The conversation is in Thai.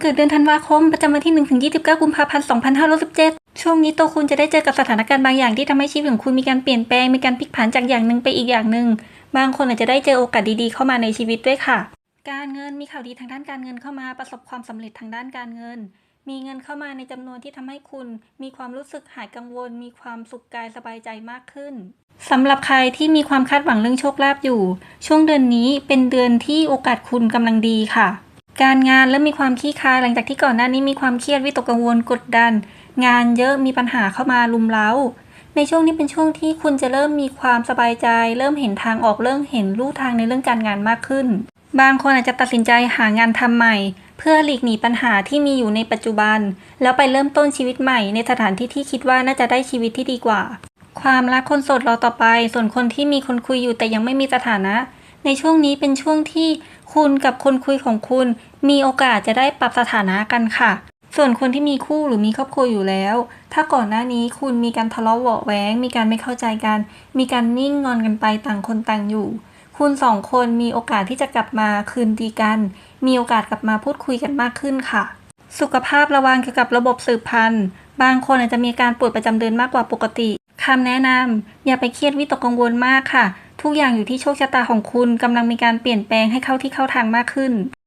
เกิดเดือนธันวาคม ประจำวันที่1ถึง29 กุมภาพันธ์ 2517 ช่วงนี้ตัวคุณจะได้เจอกับสถานการณ์บางอย่างที่ทำให้ชีวิตของคุณมีการเปลี่ยนแปลง มีการพลิกผันจากอย่างหนึ่งไปอีกอย่างหนึ่ง บางคนอาจจะได้เจอโอกาสดีๆ เข้ามาในชีวิตด้วยค่ะ การเงินมีข่าวดีทางด้านการเงินเข้ามา ประสบความสำเร็จทางด้านการเงิน มีเงินเข้ามาในจำนวนที่ทำให้คุณ มีความรู้สึกหายกังวล มีความสุขกายสบายใจมากขึ้นสำหรับใครที่มีความคาดหวังเรื่องโชคลาภอยู่ ช่วงเดือนนี้เป็นเดือนที่โอกาสคุณกำลังดีค่ะ การงานเริ่มมีความขี้คายหลังจากที่ก่อนหน้านี้มีความเครียดวิตกกังวลกดดัน งานเยอะมีปัญหาเข้ามาลุมเล้า ในช่วงนี้เป็นช่วงที่คุณจะเริ่มมีความสบายใจ เริ่มเห็นทางออกเริ่มเห็นลู่ทางในเรื่องการงานมากขึ้น บางคนอาจจะตัดสินใจหางานทำใหม่ เพื่อหลีกหนีปัญหาที่มีอยู่ในปัจจุบัน แล้วไปเริ่มต้นชีวิตใหม่ ในสถานที่ที่คิดว่าน่าจะได้ชีวิตที่ดีกว่า ความรักคนโสดรอต่อไป ส่วนคนที่มีคนคุยอยู่แต่ยังไม่มีสถานะ ในช่วงนี้เป็นช่วงที่คุณกับคนคุยของคุณ มีโอกาสจะได้ปรับสถานะกันค่ะ ส่วนคนที่มีคู่หรือมีครอบครัวอยู่แล้ว ถ้าก่อนหน้านี้คุณมีการทะเลาะเบาะแว้งมีการไม่เข้าใจกัน มีการนิ่งงอนกันไปต่างคนต่างอยู่ คุณสองคนมีโอกาสที่จะกลับมาคืนดีกัน มีโอกาสกลับมาพูดคุยกันมากขึ้นค่ะ สุขภาพระวังเกี่ยวกับระบบสืบพันธุ์ บางคนอาจจะมีการปวดประจำเดือนมากกว่าปกติคำแนะนำอย่าไปเครียดวิตกกังวลมากค่ะ ทุกอย่างอยู่ที่โชคชะตาของคุณกำลังมีการเปลี่ยนแปลงให้เข้าที่เข้าทางมากขึ้น